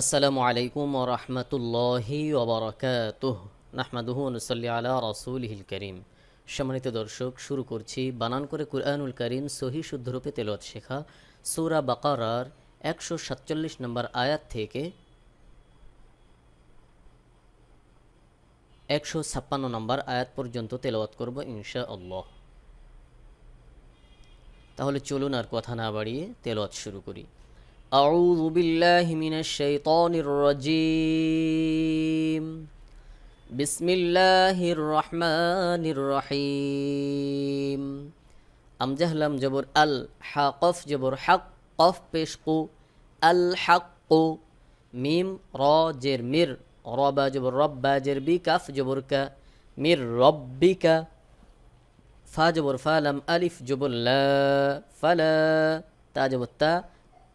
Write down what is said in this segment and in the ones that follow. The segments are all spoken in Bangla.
আসসালামু আলাইকুম রহমতুল্লাহি ওবরাকাতুহ নাহমাদুহু নসল্লি আলা রসুলহিল করিম। সম্মানিত দর্শক, শুরু করছি বানান করে কুরআনুল করিম সহি শুদ্ধরূপে তেলত শেখা সূরা বাকারার একশো সাতচল্লিশ নম্বর আয়াত থেকে একশো ছাপ্পান্ন নম্বর আয়াত পর্যন্ত তেলাওয়াত করব ইনশা আল্লাহ তাহলে চলুন আর কথা না বাড়িয়ে তেলাওয়াত শুরু করি। أعوذ بالله من الشيطان الرجيم بسم الله الرحمن الرحيم أم جهلم جبر ال حقف جبر حق قف بشقو الحق ميم را جر مر ربا جبر رب جر بي كف جبر ك مر ربك فا جبر فالم ألف جبر لا فلا تا جبر تا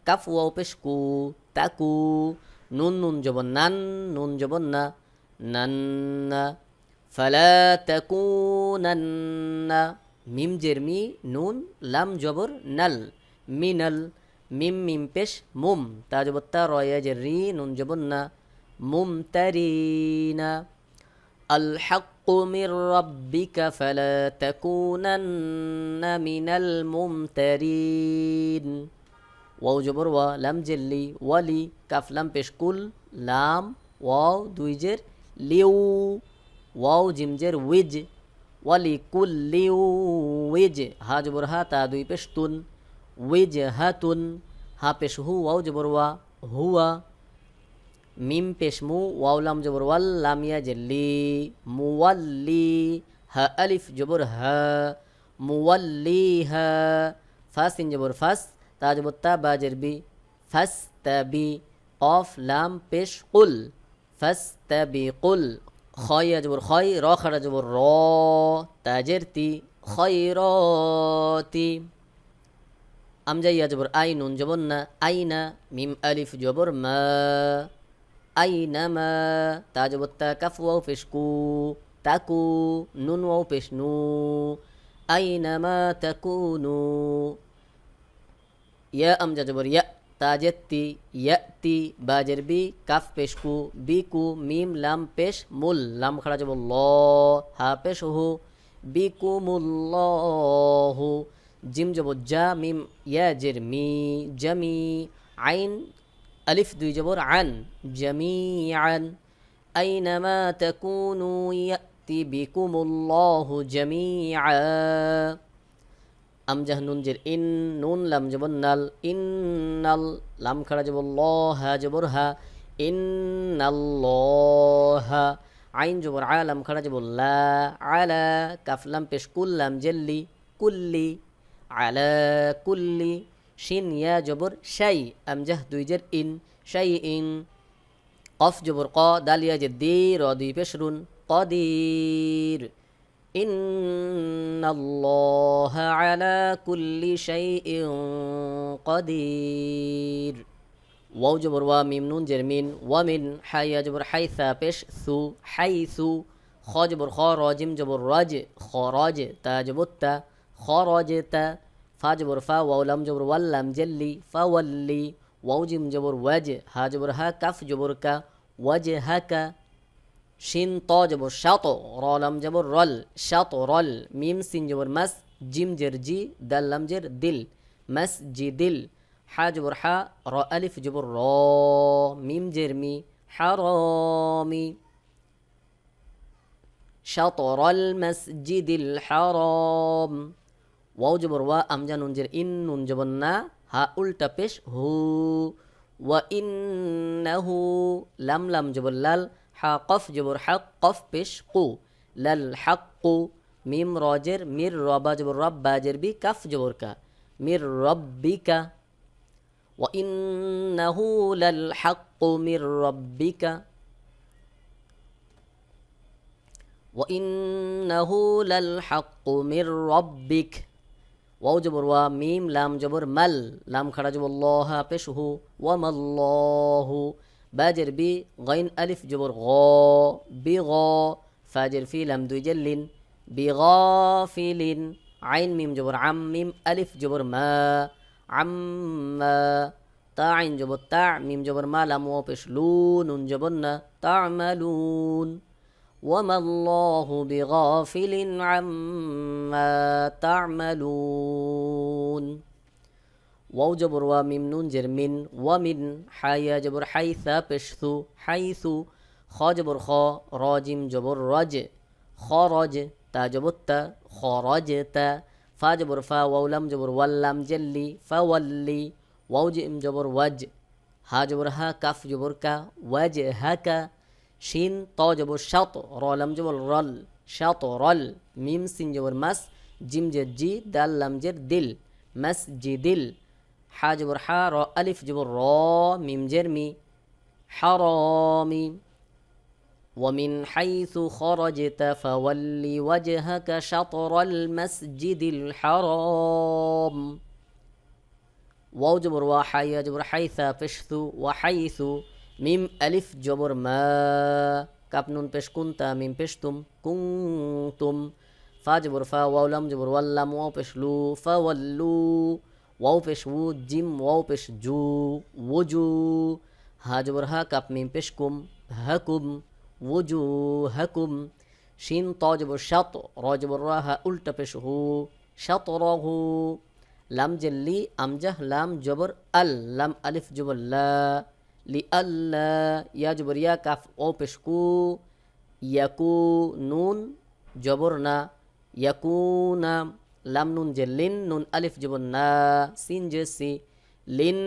কাফ ওয়াও পেশ কু তাকু নুন নুন জবন নান নুন জবন না নান্না ফালা তাকুনান্না মিম জের মি নুন লাম জবর নাল মিনাল মিম মিম পেশ মুম তা জবর তা রয়া জের রি নুন জবন না মুম তারিনা الحق من ربك فلا تكونن من الممترين ওয়াও জবর ওয়া, লাম জেল্লি ওয়ালি কাফ, লাম পেশকুল লাম, ওয়াও, দুই জের, লিউ, ওয়াও জিমজের উইজ ওয়ালি কুল, লিউ, উইজ, হা জবর হা, তা, দুই পেশতুন উইজ হাতুন হা পেশ, হু, ওয়াও জবর ওয়া, হুয়া, মিম পেশ, মু, ওয়াও, লাম জবর ওয়াল লামিয়া জেল্লি মুওয়াল্লি হা, আলিফ জবর হা মুওয়াল্লি হা ফাসিন জবর, ফাস তাজবত্তা বি ফাস্তাবি অফ, লাম, পেশ কুল ফাস্তাবি কুল খয় আজবর খয়, র খাড়া জবর র। তাজের তি খয়রতি আমজাই আজবর আই, নুন জবর না আইনা মিম, আলিফ জবর মা। আইনা মা তাজবত্তা কাফ, ওয়াও, পেশ, কু। তাকু, নুন, ওয়াও, পেশ, নু। আইনা মা তাকুনু ইয়া আমজা জবর ইয়া তাজেত্তি ইয়াতি বাজের বি কাফ পেশ কু বি কু মিম লাম পেশ মুল লাম খাড়া জবর ল হা পেশ হু বি কু মুল্লহু জিম জবর জা মিম ইয়া জের মি জামি আইন আলিফ দুই জবর আন জামি আন আইনামা তাকুনু ইয়াতি বিকুমুল্লাহু জামিআ আমজাহ নুন জের ইন নুন লাম জবর নাল ইন নাল লাম খাড়া জবর ল হা জবর হা ইন হা আইন জবর আ লাম খাড়া জবর লা আলা কাফ লাম পেশ কুল্লাম জেল্লি, কুল্লি, আলা কুল্লি শিন ইয়া জবর শাই আমজাহ দুই জের ইন, শাই ইন কফ জবর ক দালিয়া জের দি, র দুই পেশ রুন কদির إن الله على كل شيء قدير واو جبر وا ميم نون جر مين ومن حي جبر حيث بش ثو حيث خ جبر خ راجم جبر راج خراج تا جبر تا خراج تا فا جبر فا واو لم جبر ولم جلي فولي واو جيم جبر وج ها جبر ها كف جبر کا وجهك শিন ত জবর শাত রলাম জবর রল শাত রল মিম সিন জবর মাস জিম জের জি দাল্লাম জের দিল মাস জি দিল হা জবর হা র আলিফ জবর র মিম জের মি হারমি شطر المسجد الحرام ওয়াও জবর ওয়া আমজা নুন জের ইন নুন জবর না হা উল্টা পেশ হু ওয়া ইন্নাহু লাম লাম জবর লাল হা কফ জবর হক কফ পেশ কু লাল হক কু মিম রজের মির রবা জবর রব বাজের বি কাফ জবর কা মির রব্বিকা وإنه للحق من ربك وإنه للحق من ربك ওয়াও জবর ওয়া মিম লাম জবর মাল লাম খাড়া জবর লহ পেশ হু ওয়ামাল্লাহু বাজের বি গাইন আলিফ জবর গ বি গ ফাজের ফি লাম দুই জেল্লিন বি আইন মিম জবর আম মিম আলিফ জবর মা আম্মা তা আইন জবর তা মিম জবর মা লাম ওয়াও পেশ লু নুন জবর না তা'মালুন وما الله بغافل عما تعملون ওয়াও জবর ওয়া মিম নুন জের মিন, ওয়া মিন হাইয়া জবর হাইসা পেশথু হাইসু খ জবর খ, র জিম জবর রজ, খ রজ, তা জবর তা, খ রজ তা, ফা জবর ফা ওয়াউলাম জবর ওয়াল্লাম জেল্লি, ফা ওয়াল্লি, ওয়াও জিম জবর ওয়াজ, হা জবর হা, কাফ জবর কা, ওয়াজ হা কা, শিন, ত জবর শাত রলাম জবর রল, শাত রল, মিম সিন জবর মাস, জিম জের জি, দাল লাম জের দিল, মাস জি দিল। হা জবর হা র আলিফ জবর র মিম জের মি حرامي ومن حيث خرجت فول وجهك شطر المسجد الحرام واو جبر وحيا جبر حيث فشث وحيث মিম আলিফ জবর মা কাপ নুন পেশ কুন্তা মিম পেশতুম কুংতুম ফা জবর ফা ওয়াউলাম জবর ওয়াল্লাম ওয়াও পেশ লু ফা ওয়াল্লু ওয়াও পেশ উ জিম ওয়াও পেশ জু ওজু হা জবর হা কাপ মিম পেশ কুম হাকুম ওজু হাকুম শিন ত জবর শাত র জবর রা হা উল্টা পেশ হু শাত রহু লাম জেল্লি আমজাহ লাম জবর আল লাম আলিফ জবর লা আল্লা ইয়া জবর ইয়া কাফ ও পেশকু ইয়াকু নুন জবর না ইয়াকুনা লাম নুন যে লিন, নুন আলিফ জবর না, সিন যে সি। লিন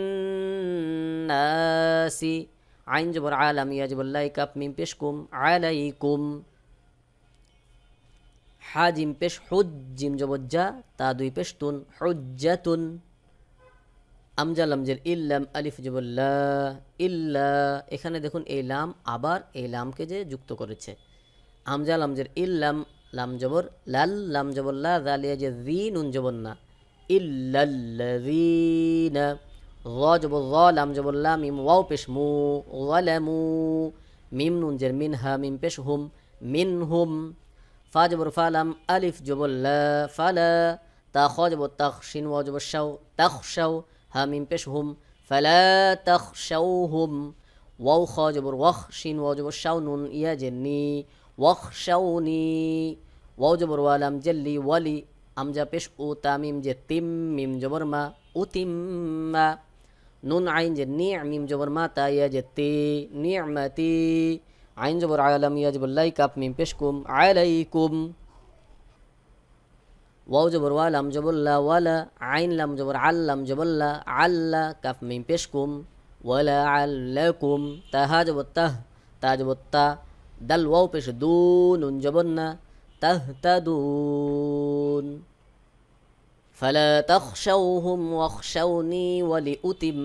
নাসি আইন জবর আলাম, ইয়া জবর লাই কাফ মিম পেশকুম হা জিম পেশ হুজ্জিম জবজ্জা তা দুই পেশতুন হুজ্জাতুন আমজা লামজের ইল্লাম আলিফ জবল্লা ইল্লা। এখানে দেখুন এই লাম আবার এই লামকে যে যুক্ত করেছে। আমজা লামজের ইল্লাম লাম জবর, লাল, লাম জবল্লা জালিয়া যে জি, নুন জবর না। ইল্লাল্লাযীনা, গ জবর, গ, লাম জবল্লা মিম ওয়াও, পেশ, মু ওয়ালামু মিম, নুন, জের, মিন, হা, মিম, পেশ, হুম, মিন, হুম। ফা জবর, ফা, লাম, আলিফ জবল্লা ফালা তা, খ জবর, তাখ, শিন ওয়া জবর, শাও, তাখ, শাও, হা, মিম, পেশ, হুম, ফালা, তাখ, শাও, হুম। ওয়াও, খ জবর, ওয়াখ, শিন ওয়া জবর, শাও, নুন, ইয়া জেন্নি ওয়াখ শাউনি ওয়াও জবর ওয়ালাম জেল্লি ওয়ালি আমজা পেশ ও তামিম যে তিম মিম জবর মা উতিম্মা নুন আইন যে নি মিম জবর মা তা ইয়া যে তে নিয়মাতি আইন জবর আলাম ইয়া জবর লাই কাপ মিম পেশ কুম আলাইকুম ওয়াও জবর ওয়া লাম জবল্লা ওয়ালা আইন লাম জবর আল্লাম জবল্লা আল্লা কাফ মিম পেশ কুম ওয়ালা আল্লাকুম তাহা জবর তাহ তা তা দাল ওয়াও পেশ দু নুন জবর না তাহ তাদুন فلا تخشوهم واخشوني ولأتم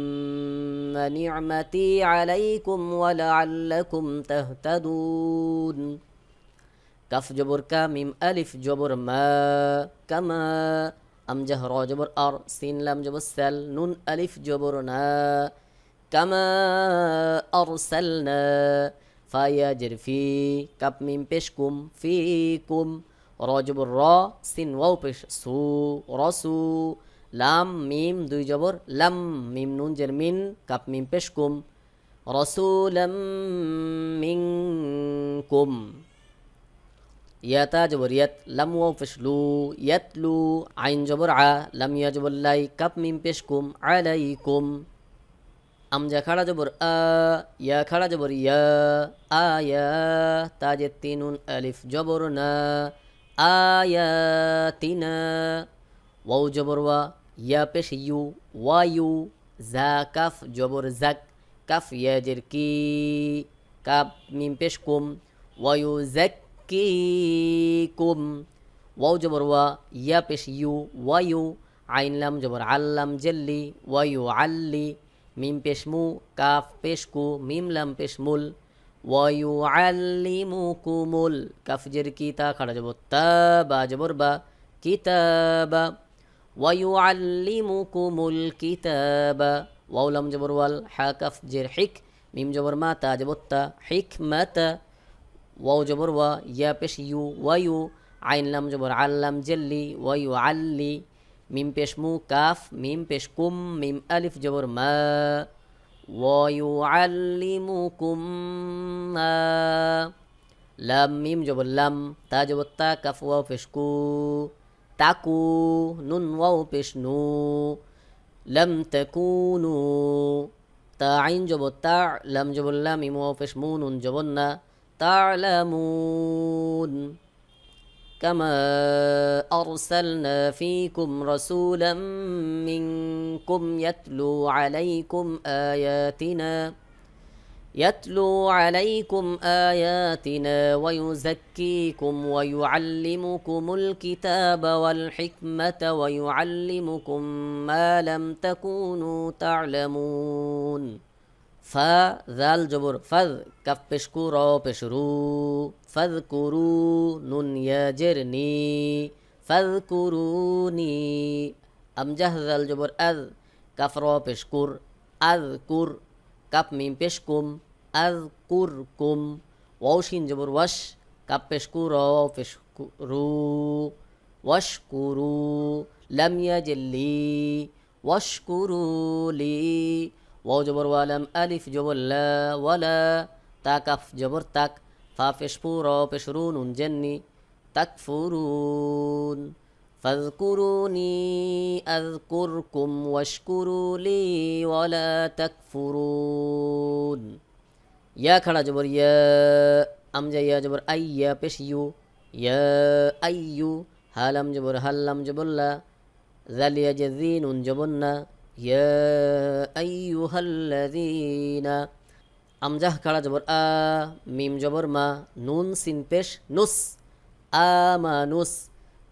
نعمتي عليكم ولعلكم تهتدون কাফ জবর কা মিম আলিফ জবর মা কামা আমজাহ র জবর আর সিন লাম জবর সাল নুন আলিফ জবর না কামা আরসালনা ফায়া জের ফি কাপ মিম পেশ কুম ফি কুম। র জবর র, সিন ওয়াও পেশ সু রসু লাম মিম, দুই জবর, লাম মিম, নুন জের মিন, কাপ মিম পেশ কুম। রসুলাম মিনকুম ইয়াতা জবর, ইয়াত লাম ওয়াও পেশলু ইয়াতলু আইন জবর আ, লাম ইয়া জবর লাই, কাপ মিম পেশ কুম, আলাইকুম। আমজা খাড়া জবর আ, ইয়া খাড়া জবর ইয়া আয়া তাজে তিনুন আলিফ জবর না আয়াতিনা ওয়াও জবর ওয়া, ইয়া পেশ ইউ ওয়ায়ু জা, কাফ জবর জাক, কাফ ইয়াজের কি, কাপ মিম পেশ কুম ওয়ায়ু জাক কিকুম ওয়াও জবর ওয়া, ইয়া পেশ ইউ ওয়ায়ু আইন লাম জবর আল্লাম জেল্লি ওয়ায়ু আল্লি মিম পেশ মু, কাফ পেশ কু, মিম লাম পেশ মুল ওয়ায়ু আল্লিমুকুমুল কাফ জের কি তা? খাড়া জবর তা, বা জবর বা, কিতাবা। ওয়ায়ু আল্লিমুকুমুল কিতাবা। ওয়াও লাম জবর ওয়াল, হা কাফ জের হিক, মিম জবর মা, তা জবর তা হিক মাতা ওয়াও জবর ওয়া, ইয়া পেশ ইউ, ওয়ায়ু, আইন লাম জবর আল্লাম জেল্লি ওয়ায়ু আল্লি ميم بيش مو كاف ميم بيش كم ميم ألف جبر ما. ويعلمكم ما. لام ميم جبر لام تا جبر تا كاف واو بيش بيشكو تاكو نون واو بيش نو. لم تكونوا تاعين جبر تاع لم جبر لام ميم واو بيش مو نون جبر نا. تعلمون. كما أرسلنا فيكم رسولا منكم يتلو عليكم آياتنا يتلو عليكم آياتنا ويزكيكم ويعلمكم الكتاب والحكمة ويعلمكم ما لم تكونوا تعلمون ফা জাল জবর ফাজ কাফ পেশকু র পেশরু ফাজ কুরু নুন ইয়াজের নি ফাজ কুরুনি আমজাহ জাল জবর আজ কাফ র পেশকুর আজ কুর কাপ মিম পেশকুম আজ কুর কুম ওয়াও শিন জবর ওয়াশ কাপ পেশকু র পেশকু ওয়াশ কুরু লাম ইয়াজেল্লি ওয়াশ কুরু লি ওয়াও জবর ওয়ালাম আলিফ জবর লা ওয়ালা তা কাফ জবর তাক ফা পেশপু র পেশরু নুন জেন্নি তাকফুরুন فاذكروني أذكركم واشكروا لي ولا تكفرون يا خڑا جبر يا أمجا يا جبر أي يا পেশ ইউ يا أيو হালাম জবর হাল্লাম জবর লা জালিয়া জেজিন উন জবর না يا أيها الذين আমজাহ খাড়া জবর আ মিম জবর মা নুন সিন পেশ নুস আমানুস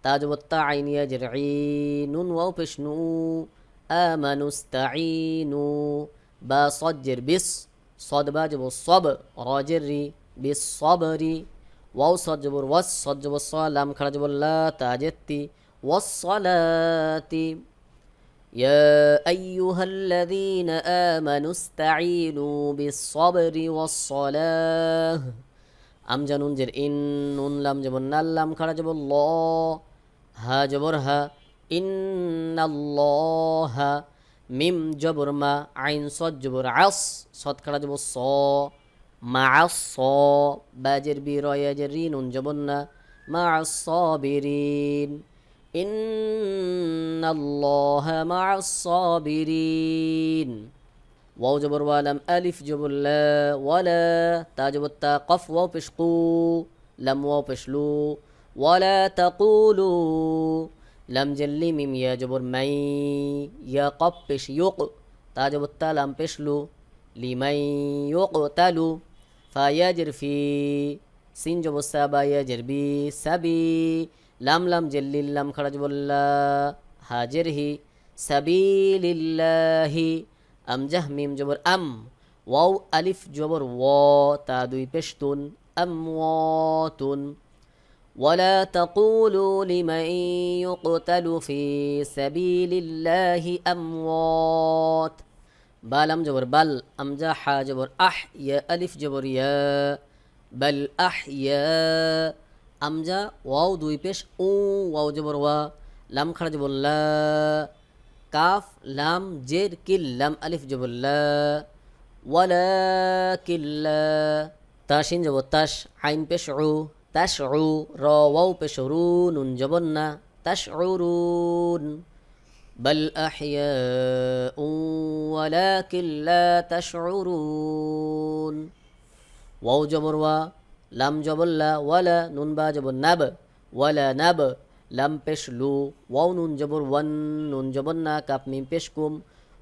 তা জবর তা আইনিয়া জের নুন ওয়াও পেশ নু আমানুস তাইনু বা সজ্জের বিস সদ বা জবর সব রজের রি বিস সবরি ওয়াও সদ জবর ওয়াস সদ জবর সালাম খাড়া জবর লা তাজেত্তি ওয়াসসালাতি يا أيها الذين آمنوا استعينوا بالصبر والصلاة أم جنون جر إن نون لام جبر نلام خرج جبر الله ها جبر ها إن الله ميم جبر ما عين صد جبر عص صد خرج جبر صا مع الصا باجر بي رايا جرين جبرنا مع الصابرين إن الله مع الصابرين واو جبر ولم ألف جبر لا ولا تا جبر تا قف واو بشقو لم واو بشلو ولا تقولوا لم جلي ميم يا جبر مي يا قف بش يق تا جبر تا لم بشلو لمن يقتلوا فيجر في سين جبر سابا يجر بي سبي লাম লাম জেল্লিল্লাম খারাজ বল্লা হাজের হি সাবিলিল্লাহি আমজাহ মিম জবর আম ওয়াও আলিফ জবর ও তা দুই পেশতুন আম ওয়াতুন ولا تقولوا لمن يقتل في سبيل الله أموات بالم جبر بل أمجا حا جبر أح يا ألف جبر يا بل أحيا আমজা ওয়াও দুই পেশ ও ওয়াও জবর ওয়া লাম খাড়া জবর লা কাফ লাম জের কিল লাম আলিফ জবর লা ওয়ালা কিল্লা তাশিন জবর তাশ আইন পেশ উ তাশ উ র ওয়াও পেশ রু নুন জবর না তাশ রুন بل أحياء ولكن لا تشعرون واو جبر وا লাম জবল্লা ওয়ালা নুন বা জবর নাব ওয়ালা নাব লাম পেশ লু ওয়াও নুন জবর ওয়ান নুন জবর না কাপ মিম পেশ কুম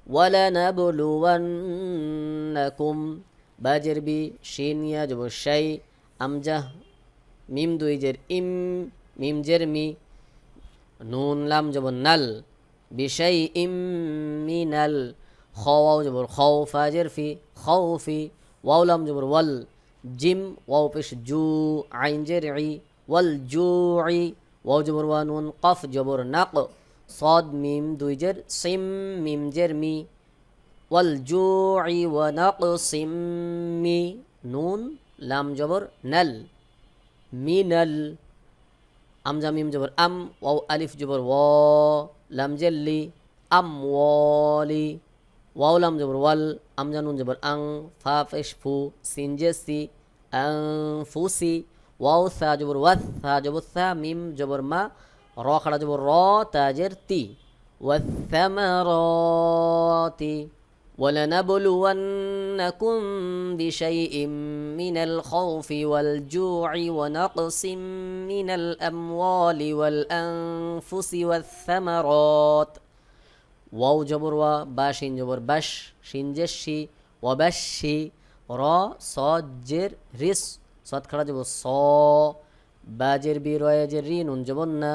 ওয়ালা নাব লু ওয়ান কুম বাজের বি শিন ইয়া জবর শাই আমজাহ মিম দুই জের ইম মিম জের মি নুন লাম জবর নাল বিশাই ইম মিনাল খাও জবর খাও ফাজের ফি খাও ফি ওয়াও লাম জবর ওয়াল জিম ওয়াও পেশ জু আইন জের ই ওয়াল জু ই ওয়াও জবর ওয়া নুন কফ জবর নাক صاد মিম দুই জের সিম মিম জের মি ওয়াল জু ই ওয়া নাকসিম মি নুন লাম জবর নাল মিনাল আমজা মিম জবর আম ওয়াও আলিফ জবর ও লাম জেল্লি আম واو لام جبر وال ام جنون جبر ان فا فش فو سين جسي سي واو ثا جبر وث ثا جبر ثا ميم جبر ما را خلا جبر را تاجر تي والثمرات ولنبلونكم بشيء من الخوف والجوع ونقص من الاموال والانفس والثمرات ওয়াও জবর ওয়া, বা শিন জবর, বাস শিন জেসি ওয়াবাসি র সজের রিস, সৎ খাড়া জবর, স বাজের বি রয়েজের রি, নুন জবর না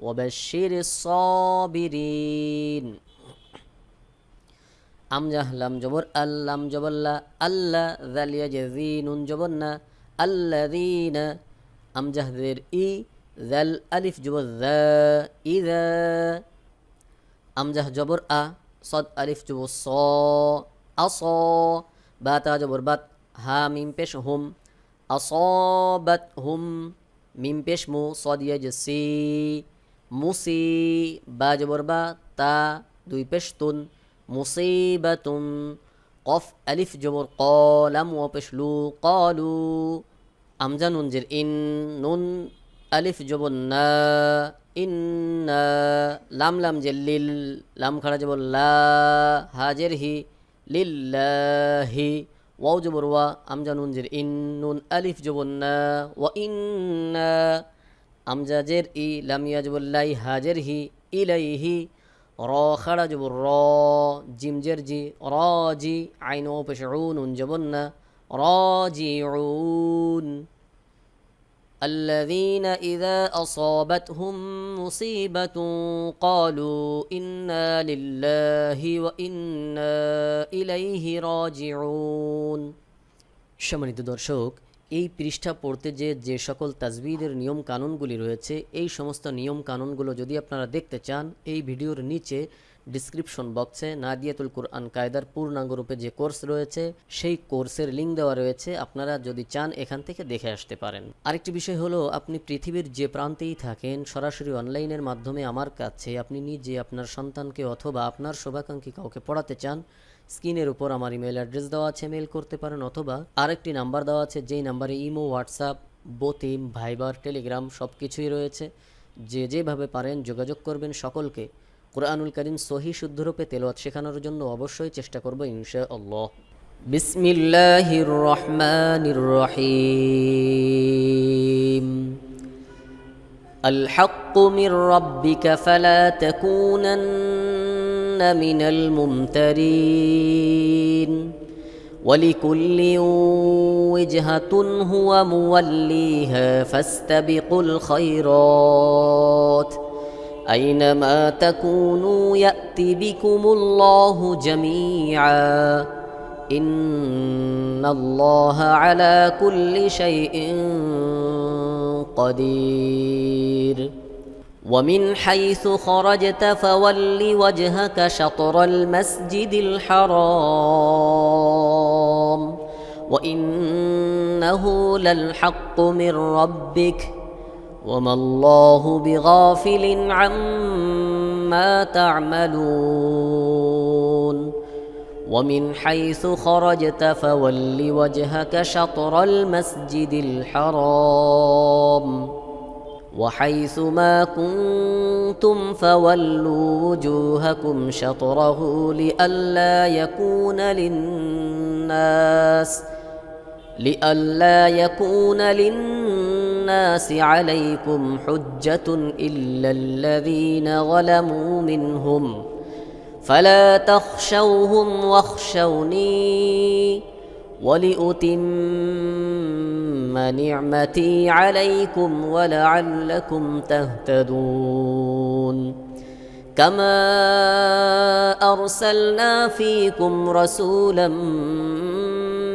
ওয়াবাশির সবিরিন আমজাহ লাম জবর আল্লাম জবল্লা আল্লাহ জালিয়া যে জি নুন জবর না আল্লাদিনা আমজাহদের ই জাল আলিফ জবর জা ইদা আমজাহ জবর আ সদ আলিফ জবর স আস বাতা জবর বাত হা মিম পেশ হুম আসবাত হুম মিম পেশ মু সদ ইয়াজ সি মুসি বা জবর বা তা দুই পেশ তুন মুসিবাতুন কফ আলিফ জবর ক লাম ও পেশ লু কলু আমজা নুন জের ইন নুন আলিফ জবর না, ইন্না, লাম লাম যে লিল, লাম খাড়া জবর লা, হাজের হি লিল্লাহি ওয়াও জবর ওয়া আমজা নুন জের ইন, নুন আলিফ জবর না, ওয়া ইন্না আমজা জের ই, লাম ইয়া জবর লাই, হাজের হি ইলাইহি র খাড়া জবর র, জিম জের জি, র জি, আইন ও পেশ নুন জবর না রাজিউন الذين إذا أصابتهم مصيبة قالوا إنا لله وإنا إليه راجعون সম্মানিত দর্শক এই পৃষ্ঠা পড়তে যে যে সকল তাজবিদের নিয়ম কানুনগুলি রয়েছে এই সমস্ত নিয়ম কানুনগুলো যদি আপনারা দেখতে চান এই ভিডিওর নিচে ডিসক্রিপশন বক্সে নাদিয়াতুল কুরআন কায়দার পূর্ণাঙ্গরূপে যে কোর্স রয়েছে, সেই কোর্সের লিঙ্ক দেওয়া রয়েছে। আপনারা যদি চান, এখান থেকে দেখে আসতে পারেন। আরেকটি বিষয় হলো, আপনি পৃথিবীর যে প্রান্তেই থাকেন, সরাসরি অনলাইনের মাধ্যমে আমার কাছে আপনি নিজে আপনার সন্তানকে অথবা আপনার শোভাকাঙ্ক্ষী কাউকে পড়াতে চান, স্ক্রিনের উপর আমার ইমেল অ্যাড্রেস দেওয়া আছে মেল করতে পারেন, অথবা আরেকটি নাম্বার দেওয়া আছে, যেই নাম্বারে ইমো হোয়াটসঅ্যাপ বোতিম ভাইবার টেলিগ্রাম সব কিছুই রয়েছে। যে যেভাবে পারেন যোগাযোগ করবেন সকলকে। কোরআনুল করিম সহি শুদ্ধরূপে তেলাওয়াত শেখানোর জন্য অবশ্যই চেষ্টা করব ইনশা আল্লাহ বিসমিল্লাহির রহমানির রহিম الحق من ربك فلا تكونن من الممترين ولكل وجهة هو موليها فاستبقوا الخيرات أينما تكونوا يأت بكم الله جميعا. إن الله على كل شيء قدير. ومن حيث خرجت فول وجهك شطر المسجد الحرام. وإنه للحق من ربك. وما الله بغافل عما تعملون ومن حيث خرجت فول وجهك شطر المسجد الحرام وحيث ما كنتم فولوا وجوهكم شطره لئلا يكون للناس لئلا يكون للناس عليكم حجة إلا الذين ظلموا منهم. فلا تخشوهم واخشوني ولأتم نعمتي عليكم ولعلكم تهتدون. كما أرسلنا فيكم رسولا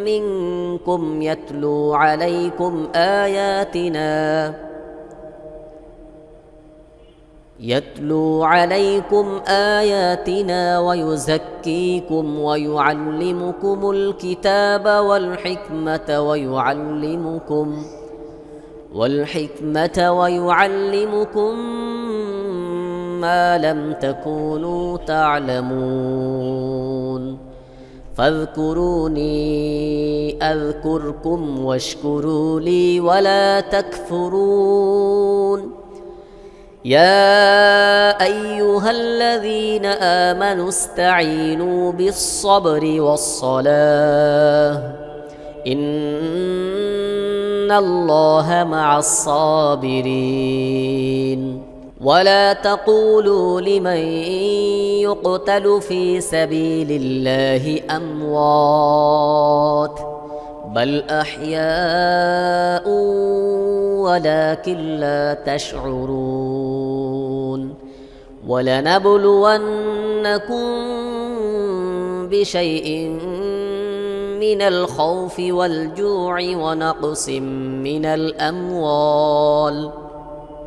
منكم يتلو عليكم آياتنا. يتلو عليكم آياتنا ويزكيكم ويعلمكم الكتاب والحكمة ويعلمكم والحكمة ويعلمكم ما لم تكونوا تعلمون. فاذكروني أذكركم واشكروا لي ولا تكفرون. يا أيها الذين آمنوا استعينوا بالصبر والصلاة. إن الله مع الصابرين. ولا تقولوا لمن يقتل في سبيل الله اموات بل احياء ولكن لا تشعرون ولنبلونكم بشيء من الخوف والجوع ونقص من الاموال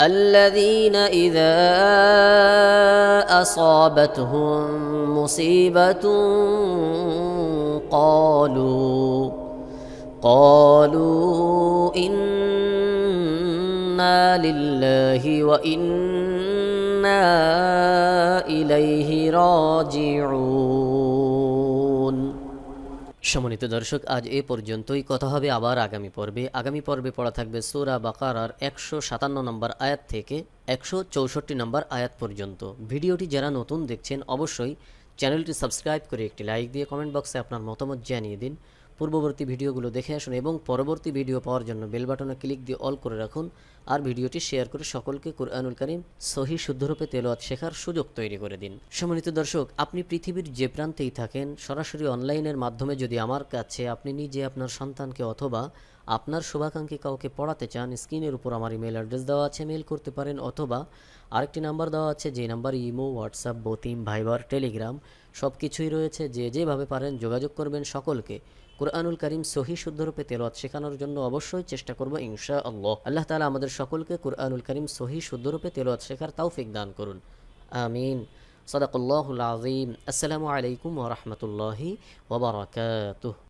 الذين إذا أصابتهم مصيبة قالوا قالوا إنا لله وإنا إليه راجعون. সম্মানিত দর্শক, আজ এ পর্যন্তই। কথা হবে আবার আগামী পর্বে। আগামী পর্বে পড়া থাকবে সোরা বাকারার একশো সাতান্ন নম্বর আয়াত থেকে একশো চৌষট্টি নম্বর আয়াত পর্যন্ত। ভিডিওটি যারা নতুন দেখছেন, অবশ্যই চ্যানেলটি সাবস্ক্রাইব করে একটি লাইক দিয়ে কমেন্ট বক্সে আপনার মতামত জানিয়ে দিন। পূর্ববর্তী ভিডিওগুলো দেখে আসুন এবং পরবর্তী ভিডিও পাওয়ার জন্য বেল বাটনে ক্লিক দিয়ে অল করে রাখুন আর ভিডিওটি শেয়ার করে সকলকে কুরআনুল করিম সহি শুদ্ধরূপে তেলোয়াত শেখার সুযোগ তৈরি করে দিন। সম্মানিত দর্শক, আপনি পৃথিবীর যে প্রান্তেই থাকেন, সরাসরি অনলাইনের মাধ্যমে যদি আমার কাছে আপনি নিজে আপনার সন্তানকে অথবা আপনার শুভাকাঙ্ক্ষী কাউকে পড়াতে চান, স্ক্রিনের উপর আমার ইমেল অ্যাড্রেস দেওয়া আছে মেল করতে পারেন অথবা আরেকটি নাম্বার দেওয়া আছে যে নাম্বার ইমো, হোয়াটসঅ্যাপ, বতিম, ভাইবার, টেলিগ্রাম সব কিছুই রয়েছে। যে যেভাবে পারেন যোগাযোগ করবেন সকলকে। কোরআনুল করিম সহি শুদ্ধরূপে তেলত শেখানোর জন্য অবশ্যই চেষ্টা করব ইনশা আল্লাহ আল্লাহ তালা আমাদের সকলকে কোরআনুল করিম সহি শুদ্ধরূপে তেলত শেখার তাওফিক দান করুন। আমিন। সদাকুল্লাহুল আজিম আসসালামু আলাইকুম ওরহমতুল্লাহি ওবরাকাতুহ